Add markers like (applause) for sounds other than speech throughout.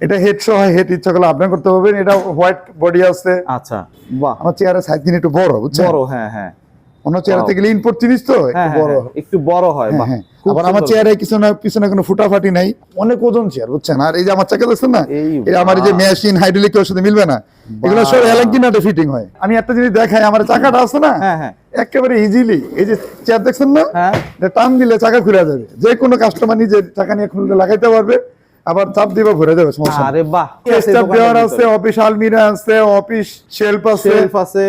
এটা হেড সহ হেড ইচ্ছা করলে আপনি করতে পারবেন। এটা হোয়াইট বডি আছে। আচ্ছা। বাহ। আমার চেয়ারের সাইজ কিন্তু একটু বড় বুঝছেন? বড় হ্যাঁ হ্যাঁ। অন্য চেয়ার. থেকে ইম্পোর্ট জিনিস তো হ্যাঁ একটু হ্যাঁ, বড়। হ্যাঁ, একটু বড় হয় বাহ। আবার আমার। চেয়ারে পিছনে পিছনে কোনো ফুটাফাটি নাই অনেক ওজন চেয়ার বুঝছেন? আর এই যে আমার চাকা দেখছেন না এই আমার এই যে মেশিন হাইড্রোলিক ওর সাথে মিলবে না। এগুলো সব বাহ। এলাঙ্কিনাতে ফিটিং হয়। আমি একটা জিনিস দেখাই আমার চাকাটা আছে না হ্যাঁ হ্যাঁ। একেবারে ইজিলি এই যে চেয়ার দেখছেন না হ্যাঁ। এটা টান দিলে চাকা খুলে যাবে। যে কোনো কাস্টমার নিজে চাকা নিয়ে খুলে লাগাইতে পারবে। আবার চাপ দিবে ভরে যাবে সমস্যা আরে বাহ। স্টাফ দেওয়ার আছে অফিস আলমিরা আছে অফিস শেলফ আছে শেলফ আছে।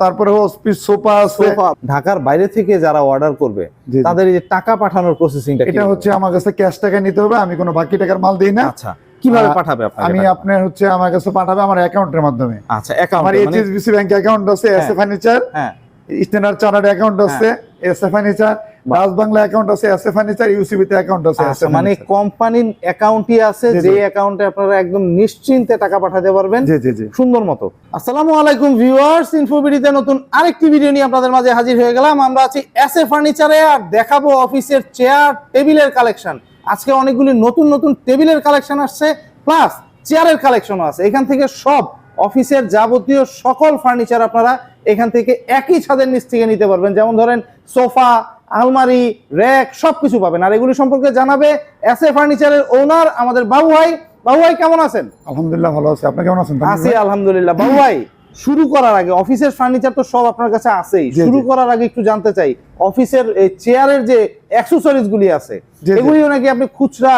তারপরে অফিস সোফা আছে। ঢাকার বাইরে থেকে যারা অর্ডার করবে। তাদের এই টাকা পাঠানোর প্রসেসিংটা এটা হচ্ছে আমার কাছে ক্যাশ টাকা নিতে হবে আমি কোনো বাকি টাকার মাল দিই না। আচ্ছা কীভাবে পাঠাবে আপনাকে আমি আপনার হচ্ছে আমার কাছে পাঠাবে আমার অ্যাকাউন্টের মাধ্যমে। আচ্ছা আমার অ্যাকাউন্ট মানে এইচএসবিসি ব্যাংক অ্যাকাউন্ট আছে ফার্নিচার হ্যাঁ। স্ট্যান্ডার্ড চার্টার্ড অ্যাকাউন্ট আছে S furniture Raj Bangla account আছে এস এ ফার্নিচার ইউসিবি তে অ্যাকাউন্ট আছে আচ্ছা, মানে কোম্পানির অ্যাকাউন্টই আছে। যে অ্যাকাউন্টে আপনারা একদম নিশ্চিন্তে টাকা পাঠাতে পারবেন। জি জি জি। সুন্দর মতো। আসসালামু আলাইকুম ভিউয়ার্স ইনফোবিডিতে নতুন আরেকটি ভিডিও নিয়ে আপনাদের মাঝে হাজির হয়ে গেলাম। আমরা আছি এস এ ফার্নিচারে আর দেখাবো অফিসের চেয়ার টেবিলের কালেকশন আজকে অনেকগুলি নতুন নতুন টেবিলের কালেকশন আসছে প্লাস চেয়ারের কালেকশনও আছে। এখান থেকে সব অফিসের যাবতীয় সকল ফার্নিচার আপনারা এখান থেকে একই ছাদের নিচ থেকে নিতে পারবেন। যেমন ধরেন সোফা আলমারি র্যাক সবকিছু পাবেন। আর এগুলি সম্পর্কে জানাবে এস এ ফার্নিচারের ওনার আমাদের বাবু ভাই বাবু ভাই কেমন আছেন? আলহামদুলিল্লাহ ভালো আছে। আপনি কেমন আছেন? আছি আলহামদুলিল্লাহ। বাবু ভাই শুরু করার আগে অফিসের ফার্নিচার তো সব আপনার কাছে আছেই। শুরু করার আগে একটু জানতে চাই অফিসের চেয়ারের যে অ্যাক্সেসরিজ গুলি আছে। এগুলিও নাকি আপনি খুচরা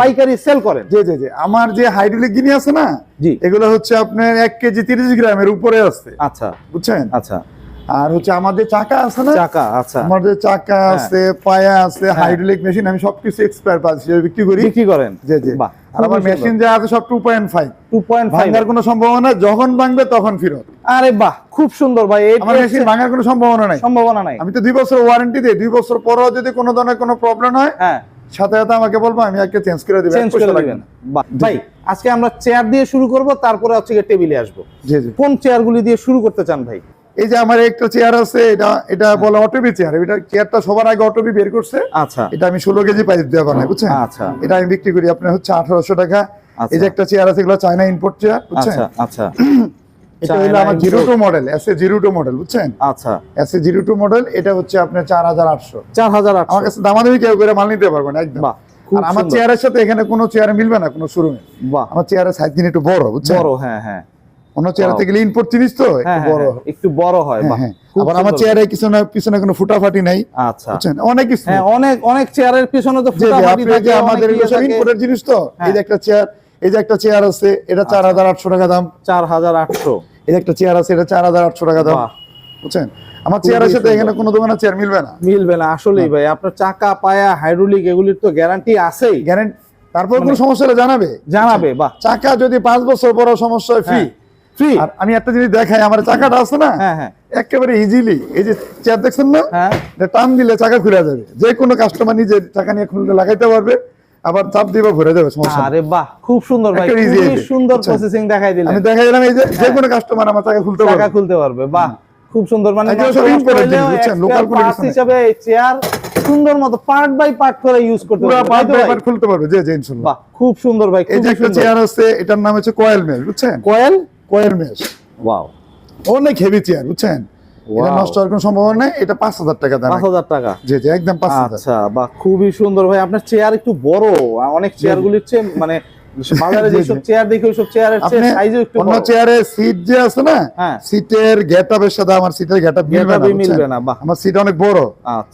পাইকারি সেল করেন? জি জি জি। আমার যে হাইড্রোলিক গিনি আছে না জি। এগুলো হচ্ছে আপনার এক কেজি তিরিশ গ্রামের উপরে আছে। আচ্ছা। বুঝছেন? আচ্ছা। আর হচ্ছে আমার যে চাকা আছে না? চাকা আচ্ছা। আমার যে চাকা হ্যাঁ। আছে পায়া আছে হাইড্রোলিক মেশিন আমি সবকিছু এক্সপায়ার পাচ্ছি বিক্রি করি। বিক্রি করেন? জি জি। আর আমার মেশিন যা আছে সব ভাঙার কোনো সম্ভাবনা যখন ভাঙবে তখন ফেরত। আরে বাহ খুব সুন্দর ভাই এই আমার মেশিন ভাঙার কোনো সম্ভাবনা নাই। সম্ভাবনা নাই। আমি তো দুই বছর ওয়ারেন্টি দিই দুই বছর পরেও যদি কোনো ধরনের কোনো প্রবলেম হয় হ্যাঁ। সাথে সাথে আমাকে বলব আমি একটা চেঞ্জ করে দিবো চেঞ্জ করে দিবেন। ভাই আজকে আমরা চেয়ার দিয়ে শুরু করব তারপরে হচ্ছে টেবিলে আসব। জি জি। কোন চেয়ারগুলি দিয়ে শুরু করতে চান ভাই? এই যে আমার একটা চেয়ার আছে এটা এটা বলে অটোবি চেয়ার এটা চেয়ারটা সবার আগে অটোবি বের করছে। আচ্ছা। এটা আমি ষোলো কেজি পাইপ দেওয়া বানাই বুঝছেন? আচ্ছা। এটা আমি বিক্রি করি আপনার হচ্ছে আঠারোশো টাকা। আচ্ছা। এই যে একটা চেয়ার আছে এগুলো চায়না ইম্পোর্ট চেয়ার বুঝছেন? আচ্ছা আচ্ছা। (clears throat) এটা হলো আমার zero two model S A zero two model বুঝছেন? আচ্ছা। S A zero two model এটা হচ্ছে আপনার চার হাজার আটশো। চার হাজার আমার কাছে দামাদামি কেউ করে মাল নিতে পারবেন একদম। আর আমার। চেয়ারের সাথে এখানে কোনো চেয়ার মিলবে না কোনো শোরুমে বাহ। আমার চেয়ারের সাইজ কিন্তু একটু বড় বুঝছেন? বড় হ্যাঁ হ্যাঁ। অন্য জিনিস তো? হ্যাঁ হ্যাঁ, বড়। হ্যাঁ, একটু বড় বাহ। খুব আবার আমার। চেয়ারে পিছনে পিছনে কোনো ফুটাফাটি নাই আচ্ছা। অনেক কিছু অনেক অনেক চেয়ারের পিছনে তো যে যে ফুটাফাটি থাকে, আমাদের অনেক এগুলো ইয়ে সব থাকে। ইম্পোর্টের জিনিস তো। এই যে একটা চেয়ার এই যে একটা চেয়ার আছে এটা চার হাজার আটশো টাকা দাম। চার হাজার আটশো। এই যে একটা চেয়ার আছে এটা চার হাজার আটশো টাকা দাম বুঝছেন? আমার চেয়ারের সাথে এখানে কোনো দোকানে চেয়ার মিলবে না। মিলবে না আসলেই ভাই। আপনার চাকা পায়া হাইড্রোলিক এগুলির তো গ্যারান্টি আছেই। গ্যারেন্টি তারপর কোনো মানে- সমস্যা হলে জানাবে। জানাবে বাহ। চাকা যদি পাঁচ বছর পর সমস্যা ফ্রি ফ্রি আর আমি একটা জিনিস দেখাই আমার চাকাটা আছে না? হ্যাঁ হ্যাঁ। একেবারে ইজিলি এই যে চেয়ার দেখছেন না? হ্যাঁ। টান দিলে চাকা খুলে যাবে। যে কোনো কাস্টমার নিজে চাকা নিয়ে খুলে লাগাইতে পারবে আবার চাপ দিবে ঘুরে যাবে সমস্যা আরে বাহ খুব সুন্দর ভাই idea, সুন্দর প্রসেসিং দেখাই দিলেন। আমি দেখা দিলাম এই যে যে কোনো কাস্টমার আমার চাকা খুলতে পারবে। খুলতে পারবে বাহ খুব সুন্দর। মানে নাই। হিসাবে চেয়ার সুন্দর মতো পার্ট বাই পার্ট করে ইউজ করতে পারবে পার্ট বাই পার্ট খুলতে পারবে। যে খুব সুন্দর ভাই এই যে একটা চেয়ার আছে এটার নাম হচ্ছে কয়েল মেশ বুঝছেন? কয়েল কয়েল মেশ ওয়াও অনেক হেভি চেয়ার বুঝছেন? এটা নষ্ট হওয়ার কোনো সম্ভাবনা নেই এটা পাঁচ হাজার টাকা দাম। পাঁচ হাজার টাকা। জি জি একদম পাঁচ হাজার। আচ্ছা বা খুবই সুন্দর। ভাই আপনার চেয়ার একটু বড় অনেক চেয়ার গুলির চেয়ে মানে বাজারে যেসব চেয়ার দেখি ওইসব চেয়ারের সাইজও একটু অন্য চেয়ারে সিট যে আছে না সিটের গেটআপের সাথে আমার সিটের গেটআপ মিলবে না গেটাবি মিলবে বুঝছেন? না বাহ। আমার সিট অনেক বড়।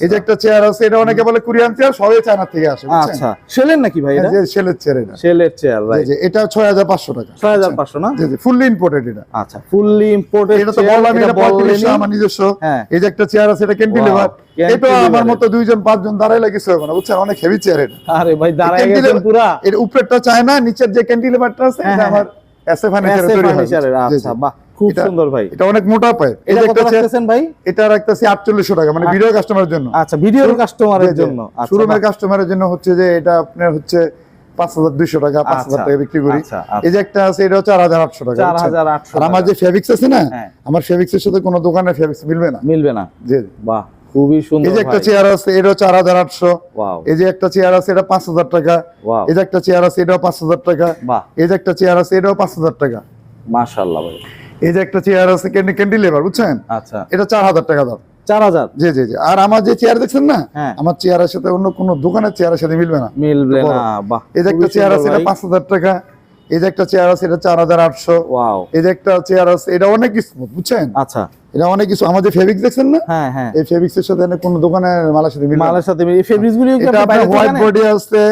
এই যে একটা চেয়ার আছে এটা অনেকে বলে কোরিয়ান চেয়ার সবাই চায়না থেকে আসে আচ্ছা। সেলের নাকি ভাই এটা? সেলের চেয়ার এটা। সেলের চেয়ার রাইট জি, এটা টাকা না? জি জি ফুললি ইম্পোর্টেড এটা। আচ্ছা ফুললি ইম্পোর্টেড এটা তো বললাম এটা পঁয়ত্রিশশো আমার নিজস্ব। এই যে একটা চেয়ার আছে এটা ক্যান্টিলিভার এটা আমার মতো দুইজন পাঁচজন দাঁড়াইলে কিছু হবে বুঝছেন অনেক হেভি চেয়ার এটা। আরে ভাই দাঁড়ায় গেছেন পুরা। এর উপরেরটা চায় না নিচের যে ক্যান্টিলিভারটা আছে হ্যাঁ, এটা হ্যাঁ, আমার এসএ ফার্নিচারে তৈরি হয়। ফার্নিচারের জি, জি। আচ্ছা বাহ খুব সুন্দর ভাই। এটা অনেক মোটা পাইপ এই যে একটা রাখতেছেন ভাই? এটা রাখতেছি আটচল্লিশশো টাকা মানে ভিডিও কাস্টমারের জন্য। আচ্ছা ভিডিওর কাস্টমারের জন্য। আচ্ছা শোরুমের কাস্টমারের জন্য হচ্ছে যে এটা আপনার হচ্ছে পাঁচ হাজার দুইশো টাকা পাঁচ হাজার আচ্ছা, টাকা বিক্রি করি। আচ্ছা, এই যে একটা আছে এটা হচ্ছে চার হাজার আটশো টাকা আর আমার যে ফেব্রিক্স আছে না আমার আমার ফেব্রিক্সের সাথে কোনো দোকানে ফেব্রিক্স মিলবে না। মিলবে না। জি। বাহ খুবই সুন্দর এই যে একটা চেয়ার আছে এটা চার হাজার আটশো। এই যে একটা চেয়ার আছে এটা পাঁচ হাজার টাকা। এই যে একটা চেয়ার আছে এটাও পাঁচ হাজার টাকা। এই যে একটা চেয়ার আছে এটাও পাঁচ হাজার টাকা। মাশাআল্লাহ ভাই। এই যে একটা চেয়ার আছে ক্যান্ডি ক্যান্ডি বুঝছেন? আচ্ছা। এটা চার হাজার টাকা দাম। চার হাজার? জি জি জি। আর আমার যে চেয়ার দেখছেন না হ্যাঁ। আমার চেয়ারের সাথে অন্য কোনো দোকানের চেয়ারের সাথে মিলবে না। মিলবে না এই যে একটা চেয়ার আছে এটা পাঁচ হাজার টাকা। এই যে একটা চেয়ার আছে এটা চার হাজার আটশো। এই যে একটা চেয়ার আছে এটা অনেক স্মুথ বুঝছেন? আচ্ছা। এটা অনেক কিছু আমাদের দেখছেন না? হ্যাঁ হ্যাঁ। এই ফেব্রিক্স এর সাথে কোনো মালের সাথে মালের সাথে এই ফেব্রিক্স গুলি হোয়াইট বডি আছে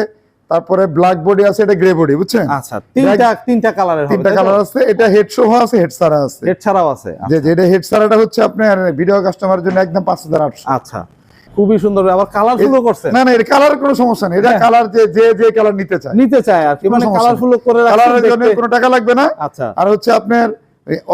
তারপরে ব্ল্যাক বডি আছে এটা গ্রে বডি বুঝছেন? আচ্ছা তিনটা তিনটা কালারের হবে তিনটা কালার আছে এটা হেড সহ আছে হেড সারা আছে। হেড ছাড়াও আছে যে যে এটা হেড সারাটা হচ্ছে আপনার ভিডিও কাস্টমারের জন্য একদম পাঁচ হাজার আটশো। আচ্ছা। খুবই সুন্দর আবার কালারফুলও করছে। না না এটা কালার কোনো সমস্যা নেই। এটা হ্যাঁ। কালার যে যে যে কালার নিতে চায়। নিতে চায় আর কি মানে কালারফুল করে কালারের জন্য কোনো টাকা লাগবে না। আচ্ছা। আর হচ্ছে আপনার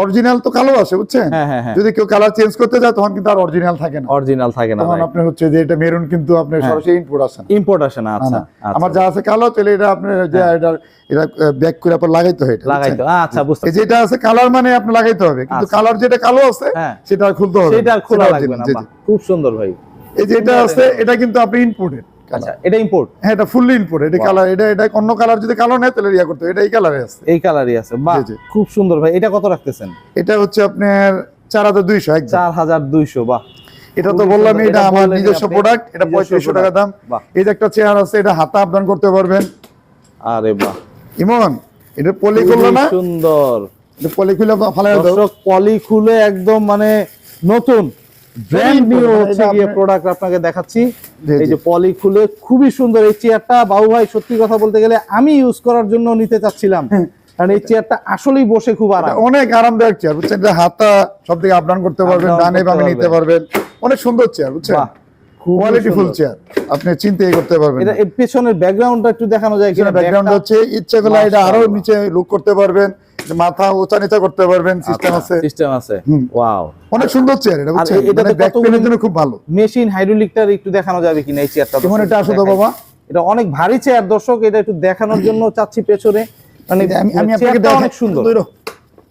অরিজিনাল তো কালো আছে বুঝছেন? হ্যাঁ হ্যাঁ হ্যাঁ। যদি কেউ কালার চেঞ্জ করতে যায় তখন কিন্তু আর অরিজিনাল থাকে না। অরিজিনাল থাকে না তখন আপনার হচ্ছে যে এটা মেরুন কিন্তু আপনার হ্যাঁ। সরাসরি ইনপুট আসে না। ইম্পোর্ট আসে না আচ্ছা আচ্ছা। আমার যা আছে কালো তাহলে এটা আপনার যে এটা এটা ব্যাক করে আপনার লাগাইতে হয় এটা, লাগাইতো আচ্ছা বুঝতে যেটা আছে কালার মানে আপনি লাগাইতে হবে। কিন্তু আচ্ছা। কালার যেটা কালো আছে হ্যাঁ। সেটা খুলতে হবে সেটা খোলা লাগবে না খুব সুন্দর ভাই। এই আছে এটা। কিন্তু আপনি আচ্ছা এটা ইম্পোর্ট হ্যাঁ এটা ফুললি ইনপুট এটা কালার এটা এটা অন্য কালার যদি কালো নেয় তাহলে ইয়া করতে এটা এই কালারে আছে। এই কালারই আছে। বাহ। খুব সুন্দর ভাই। এটা কত রাখতেছেন? এটা হচ্ছে আপনার চার হাজার দুইশো চার হাজার দুইশো বাহ। এটা তো বললাম এটা আমার নিজস্ব প্রোডাক্ট এটা পঁয়ত্রিশশো টাকা দাম। এই যে একটা চেয়ার আছে এটা হাতা আপডাউন করতে পারবেন। আরে বাহ। ইমন এটা পলি করল না? সুন্দর। পলি খুলে ফালাই পলি খুলে একদম মানে নতুন। ব্র্যান্ড নিউ হচ্ছে গিয়ে প্রোডাক্ট আপনাকে দেখাচ্ছি। এই যে পলি খুলে খুবই সুন্দর এই চেয়ারটা বাবু ভাই সত্যি কথা বলতে গেলে আমি ইউজ করার জন্য নিতে চাচ্ছিলাম। কারণ এই চেয়ারটা আসলেই বসে খুব আরাম। অনেক আরামদায়ক চেয়ার বুঝছেন? এটা হাতা সব দিকে আপডাউন করতে পারবেন ডানে বামে নিতে পারবেন। অনেক সুন্দর চেয়ার বুঝছেন? চেয়ার আপনি চিন্তাই করতে পারবেন এটা এর পেছনের ব্যাকগ্রাউন্ডটা একটু দেখানো যায় কিনা? ব্যাকগ্রাউন্ড হচ্ছে ইচ্ছা করলে এটা আরও নিচে লুক করতে পারবেন। মাথা উঁচা নিচা করতে পারবেন সিস্টেম আছে। সিস্টেম আছে। ওয়াও অনেক সুন্দর চেয়ার এটা বুঝছেন? এটা মানে ব্যাক পেনের জন্য খুব ভালো। মেশিন হাইড্রোলিকটার একটু দেখানো যাবে কিনা এই চেয়ারটা কেমন এটা আসো তো বাবা? এটা অনেক ভারী চেয়ার দর্শক এটা একটু দেখানোর জন্য চাচ্ছি পেছনে। মানে আমি আপনাকে অনেক সুন্দর।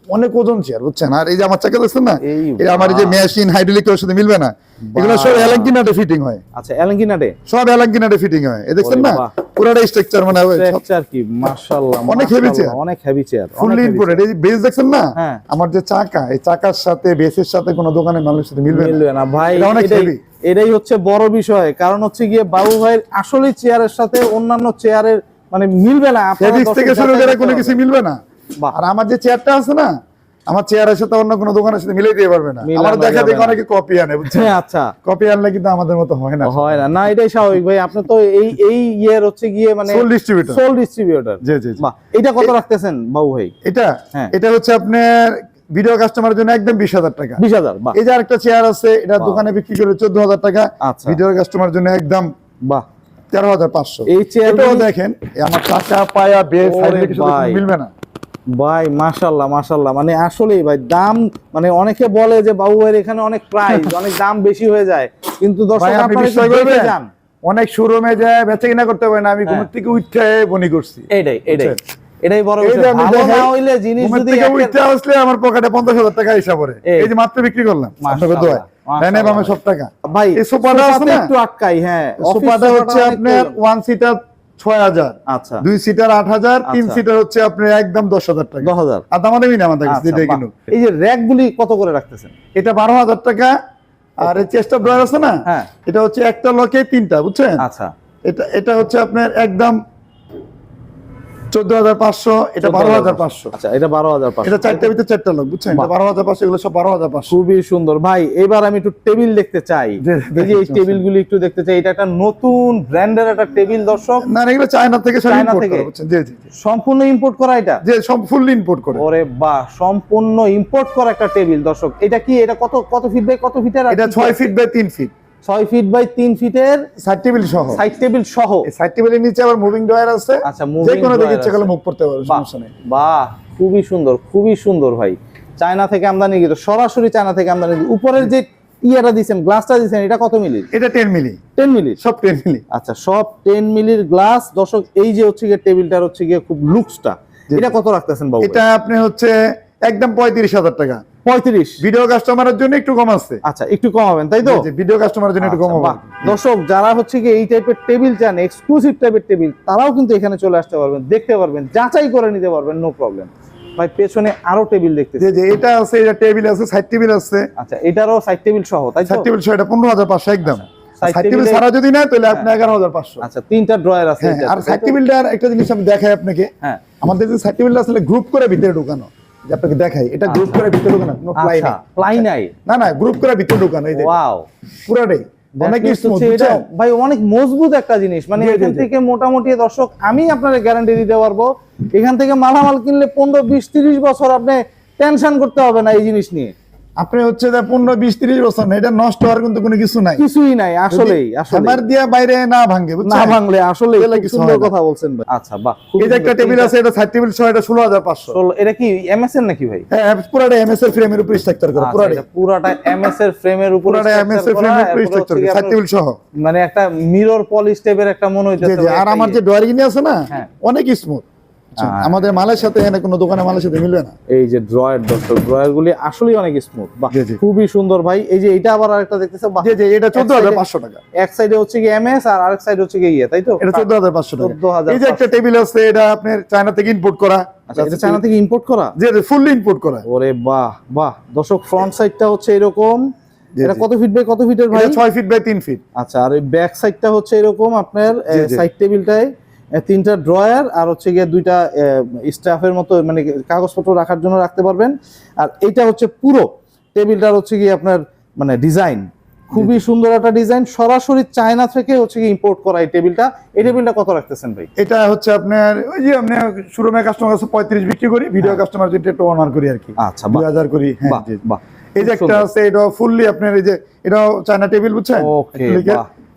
অনেক ওজন চেয়ার বুঝছেন? আর এই যে আমার চাকা দেখছেন না? এই এই আমার এই যে মেশিন হাইড্রোলিক এর সাথে মিলবে না? এগুলো সব। অ্যালাঙ্কিনাটে ফিটিং হয়। আচ্ছা অ্যালেঙ্গিনাটে সব অ্যালাঙ্কিনাটে ফিটিং হয়। এ দেখছেন না? পুরোটা স্ট্রাকচার মানে স্ট্রাকচার কি? মাশাআল্লাহ অনেক মাশাআল্লাহ, চেয়ার। অনেক হেভি চেয়ার ফুললি ইম্পোর্টেড এই বেস দেখছেন না? হ্যাঁ। আমার যে চাকা এই চাকার সাথে বেসের সাথে কোনো দোকানের মানুষের সাথে মিলবে না। মিলবে না। ভাই এটা অনেক এটাই heavy। এটাই হচ্ছে বড় বিষয়। কারণ হচ্ছে গিয়ে বাবু ভাইয়ের আসলে চেয়ারের সাথে অন্যান্য চেয়ারের মানে মিলবে না। আপনারা থেকে শুরু করে কোনো কিছু মিলবে না। আর আমার যে চেয়ারটা আছে না আমার চেয়ারের সাথে অন্য কোনো দোকানের সাথে মিলাই দিতে পারবে না। আমার দেখা দেখে অনেকে কপি আনে বুঝছেন? হ্যাঁ আচ্ছা। কপি আনলে কিন্তু আমাদের মতো হয় না। হয় না। না এটাই স্বাভাবিক ভাই। আপনি তো এই এই ইয়ের হচ্ছে গিয়ে মানে সোল ডিস্ট্রিবিউটর সোল ডিস্ট্রিবিউটর জি জি এটা কত রাখতেছেন বাবু ভাই? এটা? হ্যাঁ। এটা হচ্ছে আপনার ভিডিও কাস্টমারের জন্য একদম বিশ হাজার টাকা। বিশ হাজার বাহ। এই যে আরেকটা চেয়ার আছে এটা দোকানে বিক্রি করে চোদ্দ হাজার টাকা। আচ্ছা। ভিডিও কাস্টমার জন্য একদম বাহ। তেরো হাজার পাঁচশো। এই চেয়ার এটাও দেখেন আমার টাকা পায়া ভাই। মিলবে না। ভাই মাশাল্লাহ মাশাল্লাহ মানে আসলেই ভাই দাম মানে অনেকে বলে যে বাবু ভাইয়ের এখানে অনেক প্রাইস (laughs) অনেক দাম বেশি হয়ে যায়। কিন্তু দর্শক আপনারা? যান। অনেক শোরুমে যায় বেচে কিনা করতে পারে না আমি ঘুমের থেকে উঠে বনি করছি। এইটাই এইটাই এটাই বড় বিষয়। আমি ভালো না হইলে জিনিস যদি উঠতে আসলে আমার পকেটে পঞ্চাশ হাজার টাকা হিসাব করে এই। যে মাত্র বিক্রি করলাম আপনাকে দোয়ায় বামে। সব টাকা। ভাই এই সোফাটা আছে না? একটু আটকাই হ্যাঁ সোফাটা হচ্ছে আপনার ওয়ান সিটার ছয় হাজার। আচ্ছা। দুই সিটার আট হাজার তিন আচ্ছা। সিটার হচ্ছে আপনার একদম দশ হাজার টাকা। দশ হাজার। আর দামাদামি আমাদের কাছে আচ্ছা, এই যে র্যাক গুলি কত করে রাখতেছেন? এটা বারো হাজার টাকা আর এই চেস্ট ড্রয়ার আছে না? হ্যাঁ। এটা হচ্ছে একটা লকে তিনটা বুঝছেন? আচ্ছা। এটা এটা হচ্ছে আপনার একদম এটা আচ্ছা চারটা ভিতরে চারটা লোক বুঝছেন? এটা এগুলো সব খুবই সুন্দর। ভাই এবার আমি একটু টেবিল দেখতে চাই। এই যে এই একটু দেখতে চাই। এটা একটা নতুন ব্র্যান্ডের একটা টেবিল দর্শক। না এগুলো চায়না থেকে সব চায়না ইম্পোর্ট থেকে? করে বুঝছেন? জি জি জি। সম্পূর্ণ ইম্পোর্ট করা এটা? ফুললি ইম্পোর্ট করে। ওরে বাহ সম্পূর্ণ ইম্পোর্ট করা একটা টেবিল দর্শক। এটা কি এটা কত কত ফিট বাই কত ফিটের এটা ছয় ফিট বাই তিন ফিট ছয় ফিট বাই তিন ফিটের সাইড টেবিল সহ। সাইড টেবিল সহ। এই সাইড টেবিলের নিচে আবার মুভিং ড্রয়ার আছে। আচ্ছা যে কোনো দিকে ইচ্ছা করলে মুভ করতে পারবে সমস্যা নেই। বাহ খুবই সুন্দর খুবই সুন্দর ভাই। চায়না থেকে আমদানি কিন্তু সরাসরি চায়না থেকে আমদানি উপরের যে ইয়েটা দিছেন গ্লাসটা দিছেন এটা কত মিলির এটা টেন মিলি। টেন মিলির সব টেন মিলি। আচ্ছা সব টেন মিলির গ্লাস দর্শক এই যে হচ্ছে গিয়ে টেবিলটার হচ্ছে গিয়ে খুব লুকসটা। এটা কত রাখতেছেন বাবু এটা আপনি হচ্ছে একদম পঁয়ত্রিশ হাজার টাকা। পঁয়ত্রিশ? ভিডিও কাস্টমারের জন্য একটু কম আছে। আচ্ছা একটু কমাবেন তাই তো? ভিডিও কাস্টমারের জন্য একটু কম আচ্ছা, হবে। দর্শক যারা হচ্ছে কি এই টাইপের টেবিল চান এক্সক্লুসিভ টাইপের টেবিল তারাও কিন্তু এখানে চলে আসতে পারবেন দেখতে পারবেন যাচাই করে নিতে পারবেন নো প্রবলেম ভাই পেছনে আরও টেবিল দেখতেছি। যে যে এটা আছে এটা টেবিল আছে সাইড টেবিল আছে। আচ্ছা এটারও সাইড টেবিল সহ তাই সাইড টেবিল এটা হাজার পাঁচশো একদম। সাইড টেবিল table-এ- ছাড়া যদি না তাহলে আপনি পাঁচশো। আচ্ছা তিনটা ড্রয়ার আছে হ্যাঁ আর সাইড? টেবিলটার একটা জিনিস আমি দেখাই আপনাকে। হ্যাঁ। আমাদের যে সাইড টেবিলটা আসলে গ্রুপ করে ভিতরে ঢোকানো। আপনাকে দেখাই। এটা গ্রুপ করে ভিতরে ঢোকানো কোনো প্লাই আচ্ছা। প্লাই নাই। না না গ্রুপ করে ভিতরে ঢোকানো এই যে। ওয়াও পুরাটাই। অনেক ভাই অনেক মজবুত একটা জিনিস। মানে এখান থেকে মোটামুটি দর্শক আমি আপনার গ্যারান্টি দিতে পারব এখান থেকে মালামাল কিনলে পনেরো বিশ তিরিশ বছর আপনি টেনশন করতে হবে না এই জিনিস নিয়ে। আপনি হচ্ছে যে পনেরো বিশ তিরিশ বছর না এটা নষ্ট হওয়ার কিন্তু কোনো কিছু নাই। কিছুই নাই আসলেই আসলে হ্যামার দিয়া বাইরে না ভাঙে না ভাঙলে আসলে সুন্দর কথা বলছেন ভাই। আচ্ছা বাহ এই যে একটা টেবিল আছে এটা সাইড টেবিল সহ এটা ষোলো হাজার পাঁচশো। এটা কি এমএসএন নাকি ভাই? হ্যাঁ পুরাটা এমএস এর ফ্রেমের উপর স্ট্রাকচার করা আচ্ছা, এটা পুরাটা এমএস এর ফ্রেমের উপর পুরাটা এমএস এর ফ্রেমের উপর স্ট্রাকচার করা সাইড টেবিল সহ। মানে একটা মিরর পলিশ টাইপের একটা মনে হইতেছে আর আমার। যে ড্রয়ারিং আছে না হ্যাঁ। অনেক স্মুথ হ্যাঁ। আমাদের মালের সাথে এখানে কোনো দোকানে মালের সাথে মিলবে না। এই যে ড্রয়ার দর্শক ড্রয়ার গুলি আসলেই অনেক স্মুথ। খুবই সুন্দর ভাই। এই যে এটা আবার আরেকটা দেখতেছে জি জি এটা চোদ্দ এক হাজার side-এ- পাঁচশো টাকা। এক সাইডে হচ্ছে কি এমএস আর আরেক সাইডে হচ্ছে কি ইয়ে তাই তো? এটা চোদ্দ হাজার পাঁচশো টাকা। 14,500 এই যে একটা টেবিল আছে এটা আপনার চায়না থেকে ইম্পোর্ট করা। আচ্ছা চায়না থেকে ইম্পোর্ট করা? জি ফুললি ইম্পোর্ট করা। ওরে বাহ বাহ। দর্শক ফ্রন্ট সাইডটা হচ্ছে এরকম। এটা। কত ফিট বাই কত ফিটের ভাই? ফিট বাই ফিট আচ্ছা আর এই ব্যাক সাইডটা হচ্ছে এরকম আপনার। সাইড টেবিলটায় আহ, তিনটা ড্রয়ার আর হচ্ছে গিয়ে দুইটা স্টাফের মতো মানে কাগজপত্র রাখার জন্য রাখতে পারবেন। আর এটা হচ্ছে পুরো টেবিলটার হচ্ছে গিয়ে আপনার মানে ডিজাইন। খুবই সুন্দর একটা ডিজাইন। সরাসরি চায়না থেকে হচ্ছে কি ইম্পোর্ট করা এই টেবিলটা। এই টেবিলটা কত রাখতেছেন ভাই? এটা হচ্ছে আপনার ওই যে আপনি শোরুমে কাস্টমার কাছে পঁয়ত্রিশ বিক্রি করি ভিডিও কাস্টমার জন্য একটু অনার করি আর কি। আচ্ছা দুই হাজার করি। হ্যাঁ এই যে একটা। আছে এটা ফুললি আপনার এই যে এটাও চায়না টেবিল বুঝছেন?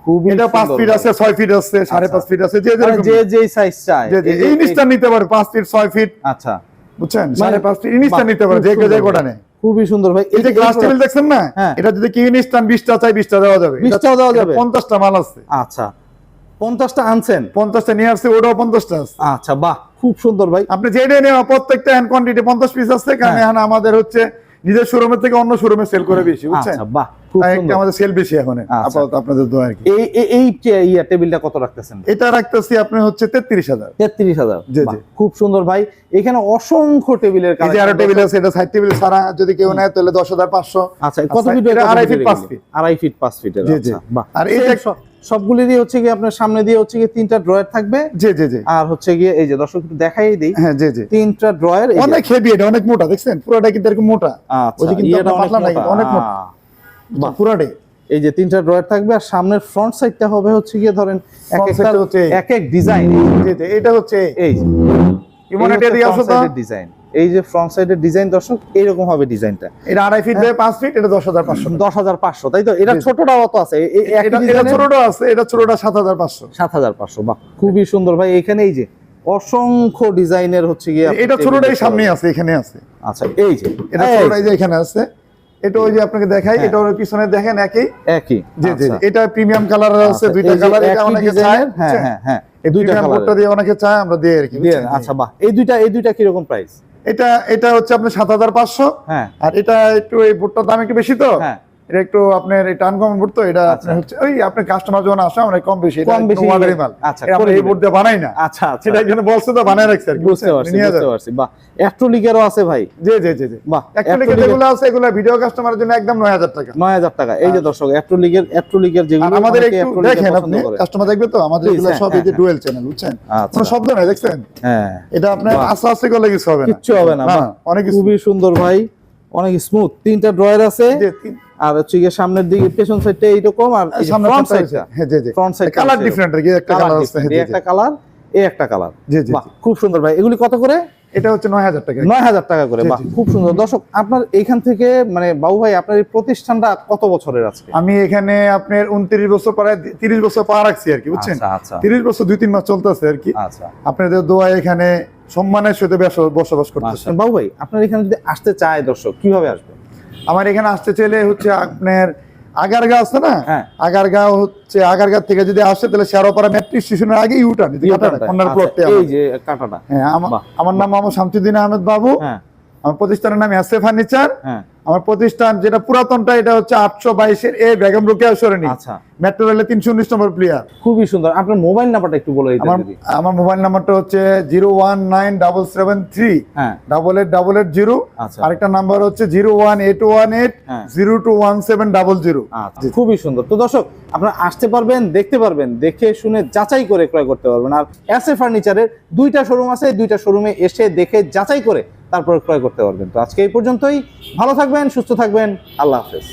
খুবই এটা সুন্দর ফিট আছে ছয় ফিট আছে সাড়ে পাঁচ ফিট আছে যে যে সাইজ চায় যে যে এই যে- নিতে পারে পাঁচ ফিট ছয় ফিট। আচ্ছা। বুঝছেন? সাড়ে পাঁচ ফিট এই নিতে পারে যে যে ভাই। গোটা খুবই সুন্দর ভাই। এই যে গ্লাস টেবিল দেখছেন না? হ্যাঁ। এটা যদি নিস্তান বিশটা চাই বিশটা দেওয়া যাবে। 20 টাও দেওয়া যাবে? পঞ্চাশটা মাল আছে। আচ্ছা। পঞ্চাশটা আনছেন? পঞ্চাশটা নিয়ে আসছে ওটাও পঞ্চাশটা আছে। আচ্ছা বাহ খুব সুন্দর ভাই। আপনি যেটা নেওয়া প্রত্যেকটা হ্যান্ড কোয়ান্টিটি পঞ্চাশ পিস আছে। কারণ হ্যাঁ। এখন আমাদের হচ্ছে নিজের শোরুমের থেকে অন্য শোরুমে সেল করে বেশি বুঝছেন আচ্ছা বাহ একটু সুন্দর আমাদের সেল বেশি এখন আচ্ছা। আপাতত আপনাদের দোয়া আর কি এই এই- এই ইয়া টেবিলটা কত রাখতেছেন এটা রাখতেছি আপনি হচ্ছে তেত্রিশ হাজার তেত্রিশ হাজার জি, জি। খুব সুন্দর ভাই এখানে অসংখ্য টেবিলের এই যে আরও টেবিল আছে এটা সাইড টেবিল ছাড়া যদি কেউ নেয় তাহলে দশ হাজার পাঁচশো আচ্ছা কত আচ্ছা, ফিট এটা কত আড়াই ফিট, পাঁচ এগুলি? ফিট। আড়াই ফিট পাঁচ ফিটের জি, জি। আচ্ছা আর এই এই সবগুলিরই হচ্ছে কি আপনার সামনে দিয়ে হচ্ছে কি তিনটা ড্রয়ার থাকবে। জি জি জি। আর হচ্ছে গিয়ে এই যে দর্শক একটু দেখাই দিই। হ্যাঁ জি জি। তিনটা ড্রয়ার অনেক হেভি এটা অনেক মোটা দেখছেন? পুরোটা কিন্তু এরকম মোটা। আচ্ছা ওই যে কিন্তু ইয়েটা আপনার পাতলা না, কিন্তু অনেক মোটা। পুরাটাই। এই যে তিনটা ড্রয়ার থাকবে আর সামনের ফ্রন্ট সাইডটা হবে হচ্ছে গিয়ে ধরেন এক একটা হচ্ছে এক এক ডিজাইন এটা হচ্ছে এই। যে। ইমন এটা দিয়ে আসো ডিজাইন এই যে ফ্রন্ট সাইডের ডিজাইন দর্শক এইরকম হবে ডিজাইনটা এটা আড়াই ফিট বাই পাঁচ ফিট এটা দশ হাজার পাঁচশো দশ হাজার পাঁচশো তাই তো? এটা জি, জি। ছোটটাও তো আছে। এটা ছোটটা আছে এটা ছোটটা সাত হাজার পাঁচশো। সাত হাজার পাঁচশো বাহ খুবই সুন্দর। ভাই এখানে এই যে অসংখ্য ডিজাইনের হচ্ছে গিয়ে এটা ছোটটাই সামনে আছে এখানে আছে। আচ্ছা এই যে এটা ছোটটাই যে। এখানে আছে এটা ওই যে আপনাকে দেখাই হ্যাঁ। এটা ওর পিছনে দেখেন একই? একই জি জি আচ্ছা। এটা প্রিমিয়াম কালার আছে আচ্ছা, দুইটা কালার এটা অনেকে চায়। হ্যাঁ হ্যাঁ হ্যাঁ এই দুইটা প্রিমিয়াম বোর্ডটা কালার দিয়ে অনেকে চায় আমরা দিয়ে আর কি? আচ্ছা বাহ এই দুইটা এই দুইটা কীরকম প্রাইস এটা এটা হচ্ছে আপনার সাত হাজার পাঁচশো। হ্যাঁ। আর এটা একটু এই বোর্ডটার দাম একটু বেশি তো? হ্যাঁ। এটা একটু আপনার এটা আনকমন বোর্ড তো এটা হচ্ছে ওই আপনার কাস্টমার যখন আসে আমরা কম বেশি কম বেশি মাল আচ্ছা, আমরা এই বানাই না। আচ্ছা আচ্ছা। বলছে তো বানায় রাখছে আর বুঝতে পারছি বুঝতে পারছি। বাহ আছে ভাই। জি জি জি জি। বাহ যেগুলো আছে এগুলো ভিডিও কাস্টমারের জন্য একদম নয় হাজার টাকা। নয় হাজার টাকা। এই যে দর্শক অ্যাস্ট্রোলিগের অ্যাস্ট্রোলিগের যেগুলো আমাদের একটু দেখেন আপনি কাস্টমার দেখবে তো? আমাদের এগুলো হ্যাঁ, সব এই যে হ্যাঁ, ডুয়েল চ্যানেল বুঝছেন? আচ্ছা। কোনো শব্দ নাই দেখছেন? হ্যাঁ। এটা আপনার আস্তে আস্তে করলে কিছু হবে না। কিচ্ছু হবে না অনেক কিছু খুবই সুন্দর ভাই অনেক স্মুথ তিনটা ড্রয়ার আছে। আর হচ্ছে গিয়ে সামনের দিকে পেছন সাইডটা এইরকম আর ফ্রন্ট সাইডটা হ্যাঁ জি জি। ফ্রন্ট সাইড কালার ডিফারেন্ট আর কি একটা কালার আছে হ্যাঁ। একটা কালার এই একটা কালার জি জি বাহ খুব সুন্দর ভাই। এগুলি কত করে? এটা হচ্ছে নয় হাজার টাকা। নয় হাজার টাকা করে বাহ খুব সুন্দর। দর্শক আপনার এইখান থেকে মানে বাবু ভাই আপনার এই প্রতিষ্ঠানটা কত বছরের আছে আমি এখানে আপনার উনত্রিশ বছর প্রায় তিরিশ বছর পা রাখছি আর কি বুঝছেন? আচ্ছা আচ্ছা। তিরিশ বছর দুই তিন মাস চলতেছে আর কি। আচ্ছা। আপনাদের দোয়া এখানে সম্মানের সাথে বসবাস করতেছে। আচ্ছা বাবু ভাই আপনার এখানে যদি আসতে চায় দর্শক কীভাবে আসবে? আমার এখানে আসতে চাইলে হচ্ছে আপনার আগারগাঁও আছে না? হ্যাঁ। আগারগাঁও হচ্ছে আগারগাঁ থেকে যদি আসে তাহলে শেয়ারপাড়া মেট্রিক স্টেশনের আগে ইউটার্ন এই যে কাটাটা হ্যাঁ আমা- আমার নাম মোহাম্মদ শামসুদ্দিন আহমেদ বাবু। হ্যাঁ। আমার প্রতিষ্ঠানের নাম এস এ ফার্নিচার। হ্যাঁ। আমার প্রতিষ্ঠান যেটা পুরাতনটা এটা হচ্ছে আটশো বাইশের এ বেগম রোকেয়া সরণি। আচ্ছা। মেট্রো রেলে তিনশো উনিশ নম্বর প্লেয়ার খুবই সুন্দর। আপনার মোবাইল নাম্বারটা একটু বলে আমার আমার মোবাইল নাম্বারটা হচ্ছে zero one nine double seven three হ্যাঁ। Double eight double eight zero. আচ্ছা। আরেকটা নাম্বার হচ্ছে zero one eight one eight হ্যাঁ। Zero two one seven double zero. আচ্ছা খুবই সুন্দর। তো দর্শক আপনারা আসতে পারবেন দেখতে পারবেন দেখে শুনে যাচাই করে ক্রয় করতে পারবেন। আর এস এ ফার্নিচারের দুইটা শোরুম আছে দুইটা শোরুমে এসে দেখে যাচাই করে তারপরে ক্রয় করতে পারবেন। তো আজকে এই পর্যন্তই। ভালো থাকবেন সুস্থ থাকবেন। আল্লাহ হাফেজ।